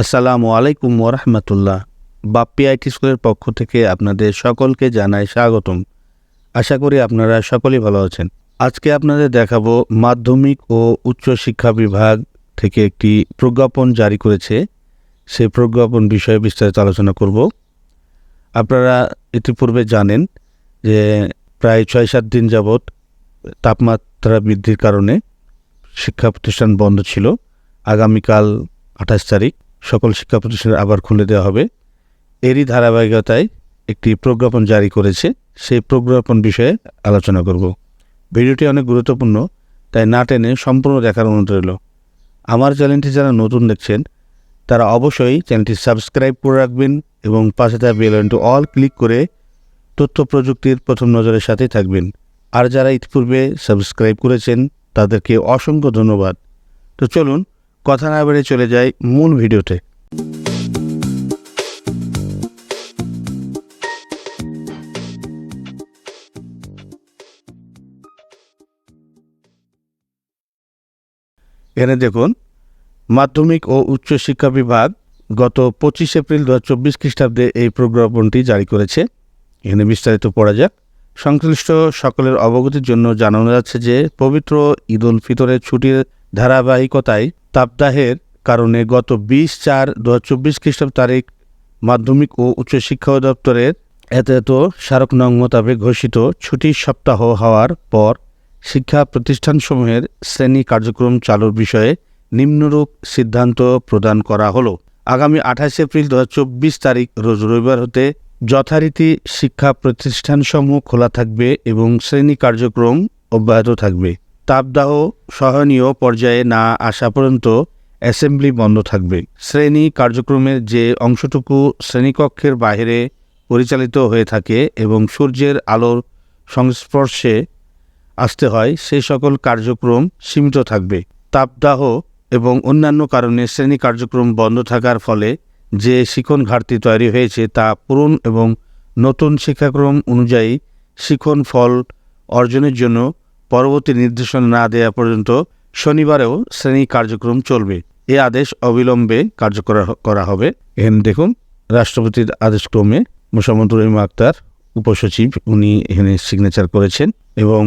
আসসালামু আলাইকুম ওরহমতুল্লাহ বাপ্পি আইটি স্কুলের পক্ষ থেকে আপনাদের সকলকে জানাই স্বাগতম। আশা করি আপনারা সকলেই ভালো আছেন। আজকে আপনাদের দেখাবো মাধ্যমিক ও উচ্চ শিক্ষা বিভাগ থেকে একটি প্রজ্ঞাপন জারি করেছে। সেই প্রজ্ঞাপন বিষয়ে বিস্তারিত আলোচনা করব। আপনারা ইতিপূর্বে জানেন যে প্রায় ছয় সাত দিন যাবৎ তাপমাত্রা বৃদ্ধির কারণে শিক্ষা প্রতিষ্ঠান বন্ধ ছিল। আগামীকাল আঠাশ তারিখ। সকল শিক্ষা প্রতিষ্ঠান আবার খুলে দেওয়া হবে। এরই ধারাবাহিকতায় একটি প্রজ্ঞাপন জারি করেছে। সেই প্রজ্ঞাপন বিষয়ে আলোচনা করব। ভিডিওটি অনেক গুরুত্বপূর্ণ, তাই না টেনে সম্পূর্ণ দেখার অনুরোধ রইল। আমার চ্যানেলটি যারা নতুন দেখছেন, তারা অবশ্যই চ্যানেলটি সাবস্ক্রাইব করে রাখবেন এবং পাশে থাকা বেল অল ক্লিক করে তথ্য প্রযুক্তির প্রথম নজরের সাথেই থাকবেন। আর যারা ইতিপূর্বে সাবস্ক্রাইব করেছেন, তাদেরকে অসংখ্য ধন্যবাদ। তো চলুন কথা না বেড়ে চলে যাই মূল ভিডিওতে। এখানে দেখুন, মাধ্যমিক ও উচ্চ শিক্ষা বিভাগ গত পঁচিশ এপ্রিল দু চব্বিশ খ্রিস্টাব্দে এই প্রজ্ঞাপনটি জারি করেছে। এখানে বিস্তারিত পড়া যাক। সংশ্লিষ্ট সকলের অবগতির জন্য জানানো যাচ্ছে যে, পবিত্র ঈদ উল ফিতরের ছুটির ধারাবাহিকতায় তাপদাহের কারণে গত বিশ চার দু হাজার চব্বিশ খ্রিস্টাব্দ তারিখ মাধ্যমিক ও উচ্চশিক্ষা অধিদপ্তরের এত স্মারক নং মোতাবেক ঘোষিত ছুটির সপ্তাহ হওয়ার পর শিক্ষা প্রতিষ্ঠানসমূহের শ্রেণি কার্যক্রম চালুর বিষয়ে নিম্নরূপ সিদ্ধান্ত প্রদান করা হলো। আগামী আঠাশ এপ্রিল দুহাজার চব্বিশ তারিখ রোজ রবিবার হতে যথারীতি শিক্ষা প্রতিষ্ঠানসমূহ খোলা থাকবে এবং শ্রেণি কার্যক্রম অব্যাহত থাকবে। তাপদাহ সহনীয় পর্যায়ে না আসা পর্যন্ত অ্যাসেম্বলি বন্ধ থাকবে। শ্রেণি কার্যক্রমের যে অংশটুকু শ্রেণীকক্ষের বাইরে পরিচালিত হয়ে থাকে এবং সূর্যের আলোর সংস্পর্শে আসতে হয় সেই সকল কার্যক্রম সীমিত থাকবে। তাপদাহ এবং অন্যান্য কারণে শ্রেণি কার্যক্রম বন্ধ থাকার ফলে যে শিখন ঘাটতি তৈরি হয়েছে তা পূরণ এবং নতুন শিক্ষাক্রম অনুযায়ী শিখন ফল অর্জনের জন্য পরবর্তী নির্দেশনা না দেওয়া পর্যন্ত শনিবারেও শ্রেণি কার্যক্রম চলবে। এ আদেশ অবিলম্বে কার্যকর করা হবে। এখানে দেখুন, রাষ্ট্রপতির আদেশক্রমে মোসাম্মদ রহিম আক্তার, উপসচিব, উনি এখানে সিগনেচার করেছেন এবং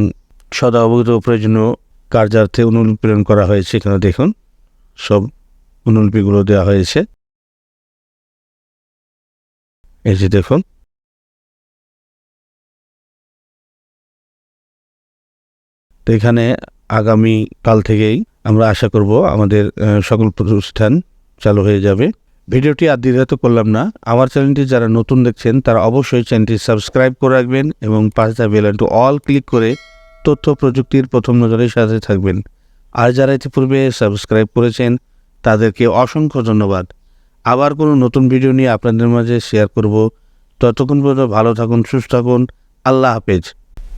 সদা অবগত প্রয়োজনীয় কার্যার্থে অনুলিপি প্রেরণ করা হয়েছে। এখানে দেখুন, সব অনুলিপিগুলো দেওয়া হয়েছে। এই যে দেখুন তো এখানে আগামী কাল থেকেই আমরা আশা করব আমাদের সকল প্রতিষ্ঠান চালু হয়ে যাবে। ভিডিওটি আর দীর্ঘায়িত করলাম না। আমার চ্যানেলটি যারা নতুন দেখছেন, তারা অবশ্যই চ্যানেলটি সাবস্ক্রাইব করে রাখবেন এবং পাশে থাকা বেল আইকনটি অল ক্লিক করে তথ্য প্রযুক্তির প্রথম নজরের সাথে থাকবেন। আর যারা ইতিপূর্বে সাবস্ক্রাইব করেছেন, তাদেরকে অসংখ্য ধন্যবাদ। আবার কোনো নতুন ভিডিও নিয়ে আপনাদের মাঝে শেয়ার করব। ততক্ষণ পর্যন্ত ভালো থাকুন, সুস্থ থাকুন। আল্লাহ হাফেজ।